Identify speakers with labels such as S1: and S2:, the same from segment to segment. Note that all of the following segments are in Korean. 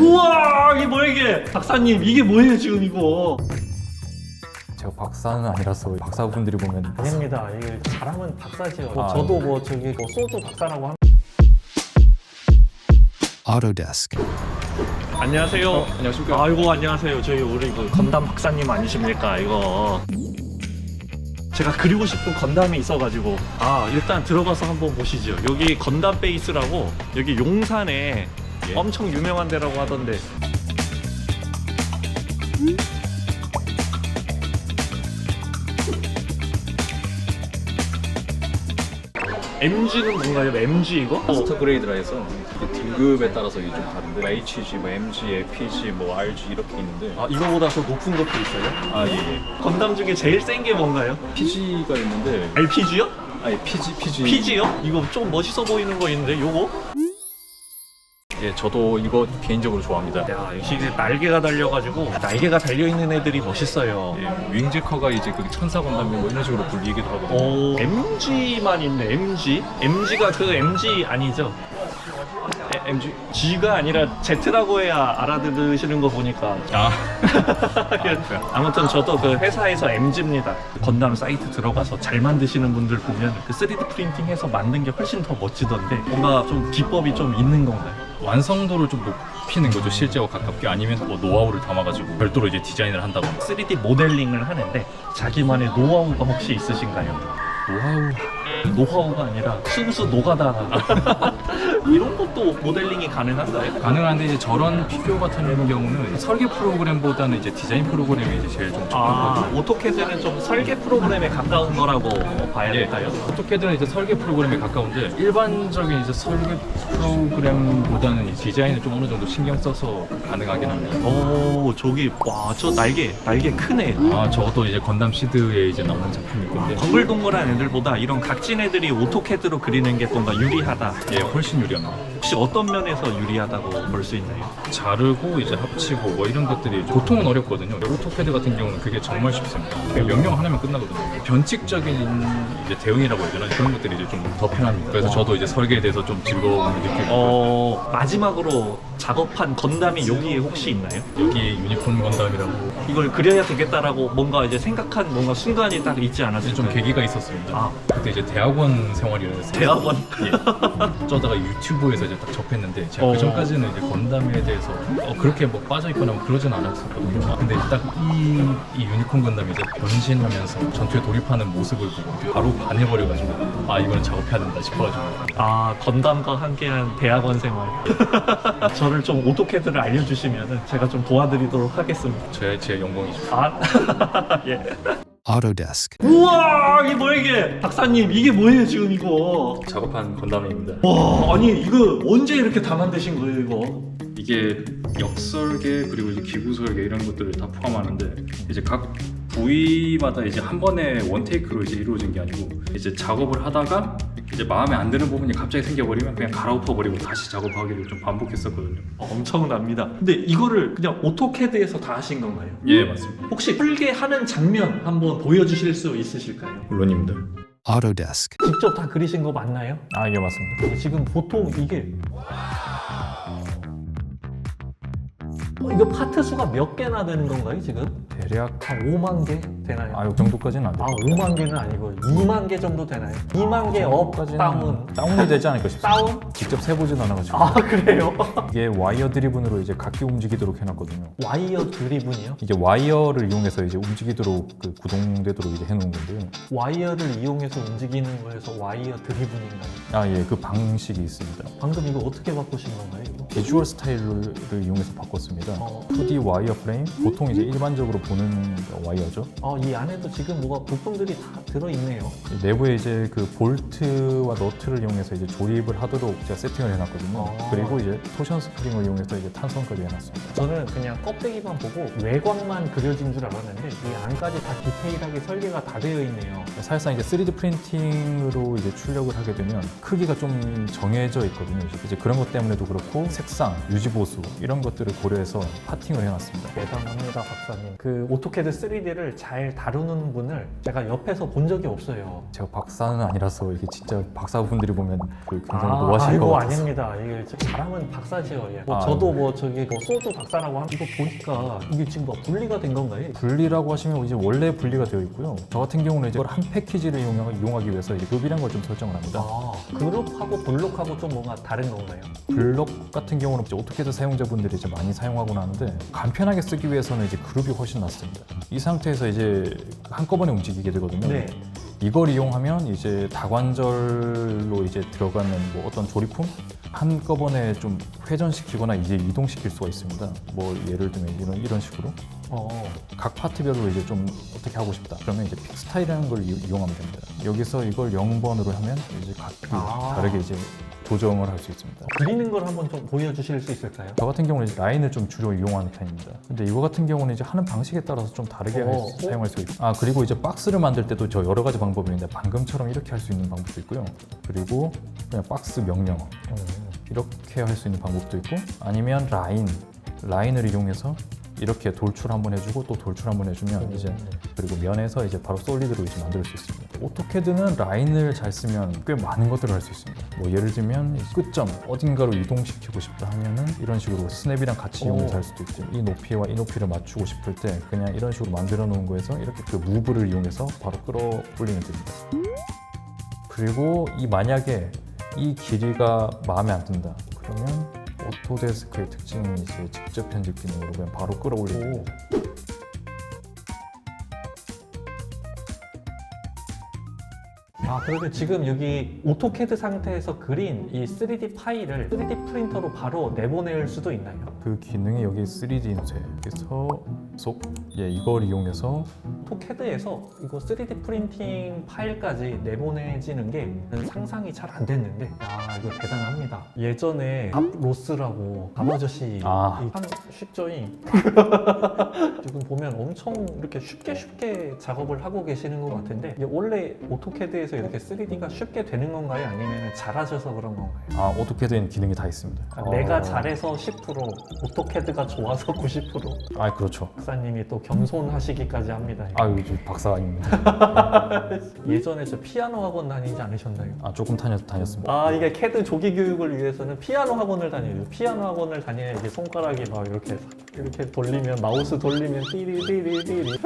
S1: 우와 이게 뭐야 이게? 박사님 이게 뭐예요 지금 이거?
S2: 제가 박사는 아니라서 박사분들이 보면
S1: 아닙니다. 이게 잘하면 박사지요. 뭐
S2: 아,
S1: 저도 뭐 저기 뭐 소주 박사라고 합니다
S3: Autodesk.
S1: 안녕하세요.
S2: 안녕하십니까.
S1: 아이고 안녕하세요. 저희 우리 그 건담 박사님 아니십니까 이거? 제가 그리고 싶은 건담이 있어가지고. 아 일단 들어가서 한번 보시죠. 여기 건담 베이스라고 여기 용산에
S2: 예.
S1: 엄청 유명한 데라고 하던데 MG는 뭔가요? MG 이거?
S2: 마스터 그레이드라 해서 이게 등급에 따라서 이게 좀 다른데 HG, 뭐 MG, FPG, 뭐 RG 이렇게 있는데
S1: 아 이거보다 더 높은 것도 있어요?
S2: 아 예 예
S1: 건담 중에 제일 센 게 뭔가요?
S2: PG가 있는데
S1: LPG요?
S2: 아예 PG PG
S1: PG요? 이거 좀 멋있어 보이는 거 있는데 요거?
S2: 예 저도 이거 개인적으로 좋아합니다.
S1: 야 역시 이게 날개가 달려가지고 날개가 달려있는 애들이 멋있어
S2: 예, 윙즈커가 이제 그 천사 건담이 뭐 이런 식으로 불리기도 하거든요.
S1: 오 MG만 있네 MG? MG가 그 MG 아니죠?
S2: 에, MG
S1: G가 아니라 Z라고 해야 알아들으시는 거 보니까
S2: 아
S1: 아무튼 저도 그 회사에서 MG입니다. 건담 사이트 들어가서 잘 만드시는 분들 보면 그 3D 프린팅해서 만든 게 훨씬 더 멋지던데 뭔가 좀 기법이 좀 있는 건가요?
S2: 완성도를 좀 높이는 거죠 실제와 가깝게? 아니면 뭐 노하우를 담아가지고 별도로 이제 디자인을 한다거나?
S1: 3D 모델링을 하는데 자기만의 노하우가 혹시 있으신가요?
S2: 노하우.
S1: 노하우가 아니라 순수 노가다 이런 것도 모델링이 가능한가요?
S2: 가능한데 이제 저런 피규어 같은 경우는 설계 프로그램보다는 이제 디자인 프로그램이 이제 제일 좀
S1: 아
S2: 적합하고
S1: 오토캐드는 좀 설계 프로그램에 가까운 거라고 봐야
S2: 예,
S1: 될까요?
S2: 어떻게든 이제 설계 프로그램에 가까운데 일반적인 이제 설계 프로그램보다는 이 디자인을 좀 어느 정도 신경 써서 가능하긴 합니다.
S1: 오 저기 와 저 날개 날개 크네
S2: 아 저것도 이제 건담 시드에 이제 나오는 작품일 건데
S1: 덩글동글한 애들보다 이런 각진 애들이 오토캐드로 그리는 게 뭔가 유리하다
S2: 예 훨씬 유리합니다.
S1: 혹시 어떤 면에서 유리하다고 볼 수 있나요?
S2: 자르고 이제 합치고 뭐 이런 것들이 보통은 어렵거든요. 오토캐드 같은 경우는 그게 정말 쉽습니다. 그냥 명령 하나면 끝나거든요. 변칙적인 이제 대응이라고 해야 되나 그런 것들이 이제 좀 더 편합니다. 그래서 저도 이제 설계에 대해서 좀 즐거움을 느끼고
S1: 어 마지막으로 작업한 건담이 여기에 혹시 있나요?
S2: 여기 유니콘 건담이라고
S1: 이걸 그려야 되겠다라고 뭔가 이제 생각한 뭔가 순간이 딱 있지
S2: 이제
S1: 않았을까요?
S2: 좀 계기가 있었습니다.
S1: 아.
S2: 그때 이제 대학원 생활이었어요.
S1: 대학원?
S2: 예. 어쩌다가 유튜브에서 이제 딱 접했는데 제가
S1: 어.
S2: 그 전까지는 이제 건담에 대해서 어, 그렇게 뭐 빠져 있거나 뭐 그러진 않았었거든요. 근데 딱이 이 유니콘 건담이 이제 변신하면서 전투에 돌입하는 모습을 보고 바로 반해버려가지고 아 이거는 작업해야 된다 싶어가지고
S1: 아 건담과 함께한 대학원 생활 저를 좀 오토캐드를 알려주시면 제가 좀 도와드리도록 하겠습니다
S2: 제, 제 영광이죠.
S1: 아 예.
S3: Autodesk.
S1: 우와 이게 뭐야 이게 박사님 이게 뭐예요 지금 이거
S2: 작업한 건담입니다.
S1: 와 아니 이거 언제 이렇게 다 만드신 거예요 이거
S2: 이게 역설계 그리고 이제 기부 설계 이런 것들을 다 포함하는데 이제 각 부위마다 이제 한 번에 원테이크로 이제 이루어진 게 아니고 이제 작업을 하다가 이제 마음에 안 드는 부분이 갑자기 생겨버리면 그냥 갈아엎어 버리고 다시 작업하기를 좀 반복했었거든요.
S1: 엄청납니다 근데 이거를 그냥 오토캐드에서 다 하신 건가요?
S2: 예 맞습니다.
S1: 혹시 설계하는 장면 한번 보여주실 수 있으실까요?
S2: 물론입니다.
S3: Autodesk.
S1: 직접 다 그리신 거 맞나요?
S2: 아 예 맞습니다.
S1: 지금 보통 이게 어, 이거 파트 수가 몇 개나 되는 건가요 지금?
S2: 대략
S1: 한 5만 개 되나요?
S2: 아 이 정도까지는 안
S1: 아
S2: 돼요.
S1: 5만 개는 아니고 2만 개 정도 되나요? 2만 개 업, 다운,
S2: 다운이 되지 않을까 싶습니다.
S1: 다운?
S2: 직접 세보진 않아가지고
S1: 아 그래요?
S2: 이게 와이어 드리븐으로 이제 각기 움직이도록 해놨거든요.
S1: 와이어 드리븐이요?
S2: 이게 와이어를 이용해서 이제 움직이도록 그 구동되도록 이제 해놓은 건데요.
S1: 와이어를 이용해서 움직이는 거에서 와이어 드리븐인가요?
S2: 아 예, 그 방식이 있습니다.
S1: 방금 이거 어떻게 바꾸신 건가요? 이거?
S2: 캐주얼 스타일을 이용해서 바꿨습니다.
S1: 어.
S2: 2D 와이어 프레임 보통 이제 일반적으로 보는 와이어죠.
S1: 어, 이 안에도 지금 뭐가 부품들이 다 들어있네요
S2: 이 내부에 이제 그 볼트와 너트를 이용해서 이제 조립을 하도록 제가 세팅을 해놨거든요.
S1: 어.
S2: 그리고 이제 토션 스프링을 이용해서 이제 탄성까지 해놨습니다.
S1: 저는 그냥 껍데기만 보고 외곽만 그려진 줄 알았는데 이 안까지 다 디테일하게 설계가 다 되어 있네요
S2: 사실상 이제 3D 프린팅으로 이제 출력을 하게 되면 크기가 좀 정해져 있거든요. 이제 그런 것 때문에도 그렇고 색상, 유지 보수 이런 것들을 고려해서 해서 파팅을 해놨습니다.
S1: 대단합니다, 박사님. 그 오토캐드 3D를 잘 다루는 분을 제가 옆에서 본 적이 없어요.
S2: 제가 박사는 아니라서 이게 진짜 박사분들이 보면 그 굉장히
S1: 아,
S2: 노하실 것
S1: 이거
S2: 같아서
S1: 아닙니다. 이게 지금 잘하면 박사지요. 예. 뭐
S2: 아,
S1: 저도 뭐 저기 뭐 소주 박사라고 하면 이거 보니까 이게 지금 뭐 분리가 된 건가요?
S2: 분리라고 하시면 이제 원래 분리가 되어 있고요. 저 같은 경우는 이제 이걸 한 패키지를 이용하, 이용하기 위해서 이제 급이란 걸 좀 설정을 합니다.
S1: 아, 그룹하고 블록하고 좀 뭔가 다른 건가요?
S2: 블럭 같은 경우는 이제 오토캐드 사용자분들이 이제 많이 사용하고 나는데 간편하게 쓰기 위해서는 이제 그룹이 훨씬 낫습니다. 이 상태에서 이제 한꺼번에 움직이게 되거든요.
S1: 네.
S2: 이걸 이용하면 이제 다관절로 이제 들어가는 뭐 어떤 조립품 한꺼번에 좀 회전시키거나 이제 이동시킬 수가 있습니다. 뭐 예를 들면 이런 이런 식으로
S1: 어.
S2: 각 파트별로 이제 좀 어떻게 하고 싶다. 그러면 이제 픽 스타일이라는 걸 이- 이용하면 됩니다. 여기서 이걸 0번으로 하면 이제 각
S1: 아.
S2: 다르게 이제 조정을 할 수 있습니다.
S1: 그리는 걸 한번 좀 보여주실 수 있을까요?
S2: 저 같은 경우는 이제 라인을 좀 주로 이용하는 편입니다. 근데 이거 같은 경우는 이제 하는 방식에 따라서 좀 다르게 할 수-
S1: 어.
S2: 사용할 수 있고. 아 그리고 이제 박스를 만들 때도 저 여러 가지 방법이 있는데 방금처럼 이렇게 할 수 있는 방법도 있고요. 그리고 그냥 박스 명령 이렇게 할 수 있는 방법도 있고 아니면 라인 라인을 이용해서 이렇게 돌출 한번 해주고 또 돌출 한번 해주면 이제 그리고 면에서 이제 바로 솔리드로 이제 만들 수 있습니다. 오토캐드는 라인을 잘 쓰면 꽤 많은 것들을 할 수 있습니다. 뭐 예를 들면 이 끝점 어딘가로 이동시키고 싶다 하면은 이런 식으로 스냅이랑 같이
S1: 오.
S2: 이용해서 할 수도 있죠. 이 높이와 이 높이를 맞추고 싶을 때 그냥 이런 식으로 만들어 놓은 거에서 이렇게 그 무브를 이용해서 바로 끌어올리면 됩니다. 그리고 이 만약에 이 길이가 마음에 안 든다 그러면 오토데스크의 특징은 이제 직접 편집 기능으로 그냥 바로 끌어올리는
S1: 오. 아, 그러면 지금 여기 오토캐드 상태에서 그린 이 3D 파일을 3D 프린터로 바로 내보낼 수도 있나요?
S2: 그 기능이 여기 3D 인쇄 그래서 속 예, 이걸 이용해서
S1: 오토캐드에서 이거 3D 프린팅 파일까지 내보내지는 게 상상이 잘 안 됐는데 야 이거 대단합니다 예전에 앞로스라고 아버저씨
S2: 아.
S1: 한 쉽죠이 지금 보면 엄청 이렇게 쉽게 쉽게 작업을 하고 계시는 것 같은데 이게 원래 오토캐드에서 이렇게 3D가 쉽게 되는 건가요? 아니면 잘하셔서 그런 건가요?
S2: 아 오토캐드에는 기능이 다 있습니다.
S1: 아, 내가 잘해서 10% 오토캐드가 좋아서
S2: 90%아 그렇죠.
S1: 박사님이 또 겸손하시기까지 합니다
S2: 아 이거 저 박사 아닙니다.
S1: 예전에 저 피아노 학원 다니지 않으셨나요?
S2: 아 조금 다녔 다녔습니다.
S1: 아 이게 캐드 조기 교육을 위해서는 피아노 학원을 다녀요. 피아노 학원을 다녀야 이게 손가락이 막 이렇게 이렇게 돌리면 마우스 돌리면 띠리띠리띠리.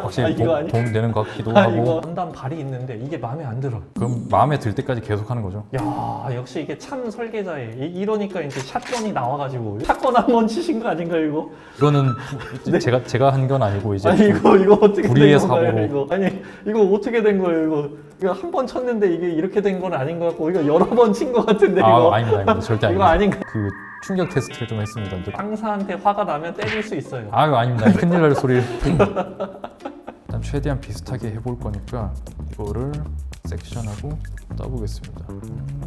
S2: 확실히
S1: 아, 이거
S2: 도,
S1: 아니-
S2: 도움 되는 것 같기도
S1: 아
S2: 하고
S1: 이거 발이 있는데 이게 마음에 안 들어.
S2: 그럼 마음에 들 때까지 계속 하는 거죠.
S1: 야 역시 이게 참 설계자예. 이- 이러니까 이제 샷건이 나와가지고 샷건 한 번 치신 거 아닌가 이거?
S2: 이거는 제가 제가 한 건 아니고 이제
S1: 네. 아니 이거 이거 어떻게
S2: 불의의
S1: 된 건가요?
S2: 사고로.
S1: 이거 아니 이거 어떻게 된 거예요 이거? 이거 한 번 쳤는데 이게 이렇게 된 건 아닌 것 같고 이거 여러 번 친 것 같은데 이거
S2: 아 아닙니다, 아닙니다. 절대
S1: 이거
S2: 아닙니다.
S1: 아닌가?
S2: 그 충격 테스트를 좀 했습니다. 근데
S1: 상사한테 화가 나면 때릴 수 있어요.
S2: 아유 아닙니다. 큰일 날 소리를. 일단 최대한 비슷하게 해볼 거니까 이거를 섹션하고 떠보겠습니다. 음,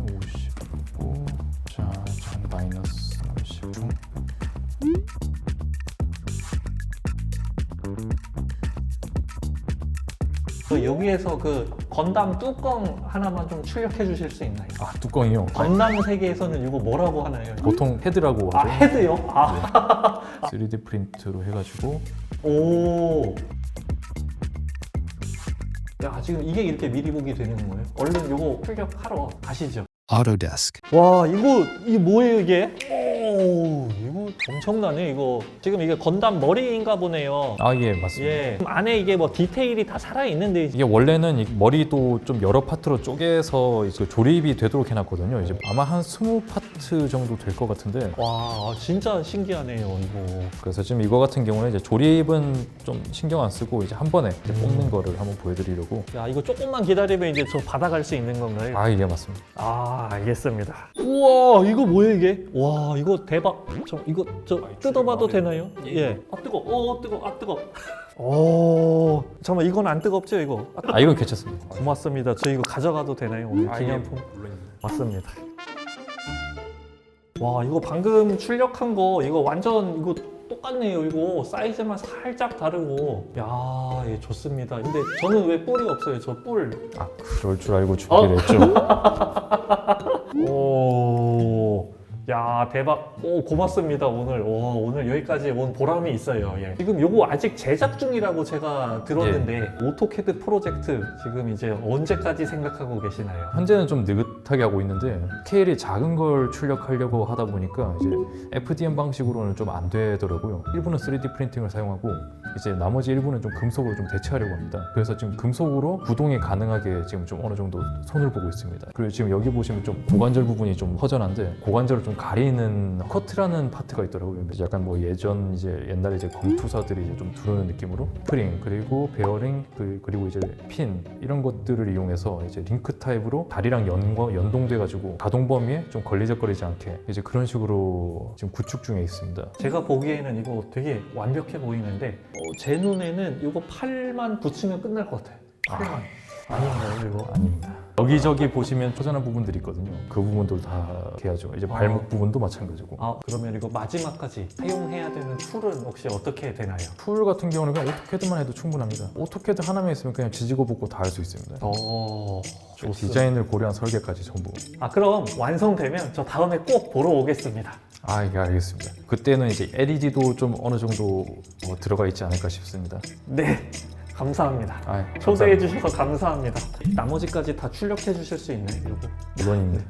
S2: 55. 자, 전 마이너스 35.
S1: 그 여기에서 그 건담 뚜껑 하나만 좀 출력해 주실 수 있나요?
S2: 아 뚜껑이요.
S1: 건담 세계에서는 이거 뭐라고 하나요?
S2: 보통 헤드라고
S1: 아
S2: 하죠.
S1: 헤드요? 아
S2: 3D 프린트로 해가지고
S1: 오. 야 지금 이게 이렇게 미리 보기 되는 거예요? 얼른 요거 출력하러 가시죠.
S3: Autodesk.
S1: 와 이거 이게 뭐예요 이게? 엄청나네 이거 지금 이게 건담 머리인가 보네요.
S2: 아 예 맞습니다.
S1: 예 안에 이게 뭐 디테일이 다 살아 있는데
S2: 이게 원래는 이 머리도 좀 여러 파트로 쪼개서 이제 조립이 되도록 해놨거든요. 이제 아마 한 20파트 정도 될 것 같은데
S1: 와 진짜 신기하네요 이거.
S2: 그래서 지금 이거 같은 경우는 이제 조립은 좀 신경 안 쓰고 이제 한 번에 이제 뽑는 거를 한번 보여드리려고
S1: 야 이거 조금만 기다리면 이제 저 받아갈 수 있는 건가요?
S2: 아 이게 맞습니다.
S1: 아 알겠습니다. 우와 이거 뭐예요 이게? 와 이거 대박. 저 이거 저 뜯어봐도 되나요? 예. 아 뜨거. 어 뜨거. 아 뜨거. 오 잠깐 이건 안 뜨겁죠 이거? 아,
S2: 아 이건 괜찮습니다.
S1: 고맙습니다. 저 이거 가져가도 되나요 오늘 기념품? 맞습니다. 와 이거 방금 출력한 거 이거 완전 이거 똑같네요 이거 사이즈만 살짝 다르고 야 이게 좋습니다. 근데 저는 왜 뿔이 없어요? 저 뿔.
S2: 아 그럴 줄 알고 준비를 했죠.
S1: 오. 야 대박. 오 고맙습니다 오늘. 와 오늘 여기까지 온 보람이 있어요. 예. 지금 요거 아직 제작 중이라고 제가 들었는데 오토캐드 프로젝트 지금 이제 언제까지 생각하고 계시나요?
S2: 현재는 좀 느긋하게 하고 있는데 스케일이 작은 걸 출력하려고 하다 보니까 이제 FDM 방식으로는 좀 안 되더라고요. 일부는 3D 프린팅을 사용하고 이제 나머지 일부는 좀 금속으로 좀 대체하려고 합니다. 그래서 지금 금속으로 구동이 가능하게 지금 좀 어느 정도 손을 보고 있습니다. 그리고 지금 여기 보시면 좀 고관절 부분이 좀 허전한데 고관절을 좀 가리는 커트라는 파트가 있더라고요. 이제 약간 뭐 예전 이제 옛날에 이제 검투사들이 이제 좀 두르는 느낌으로 스프링 그리고 베어링 그- 그리고 이제 핀 이런 것들을 이용해서 이제 링크 타입으로 다리랑 연거 연동돼 가지고 가동 범위에 좀 걸리적거리지 않게 이제 그런 식으로 지금 구축 중에 있습니다.
S1: 제가 보기에는 이거 되게 완벽해 보이는데 어, 제 눈에는 이거 팔만 붙이면 끝날 것 같아요. 팔만. 아닌가요 이거?
S2: 아닙니다. 여기저기 보시면 초전한 부분들이 있거든요. 그 부분들 다 해야죠. 이제 발목 부분도 마찬가지고.
S1: 아 그러면 이거 마지막까지 사용해야 되는 툴은 혹시 어떻게 되나요?
S2: 툴 같은 경우는 그냥 오토캐드만 해도 충분합니다. 오토캐드 하나만 있으면 그냥 지지고 볶고 다 할 수 있습니다.
S1: 오 좋습니다.
S2: 디자인을 고려한 설계까지 전부.
S1: 아 그럼 완성되면 저 다음에 꼭 보러 오겠습니다.
S2: 아, 예, 알겠습니다. 그때는 이제 LED도 좀 어느 정도 뭐 들어가 있지 않을까 싶습니다.
S1: 네 감사합니다.
S2: 아,
S1: 초대해. 주셔서 감사합니다. 나머지까지 다 출력해 주실 수 있나요? 이거?
S2: 물론입니다.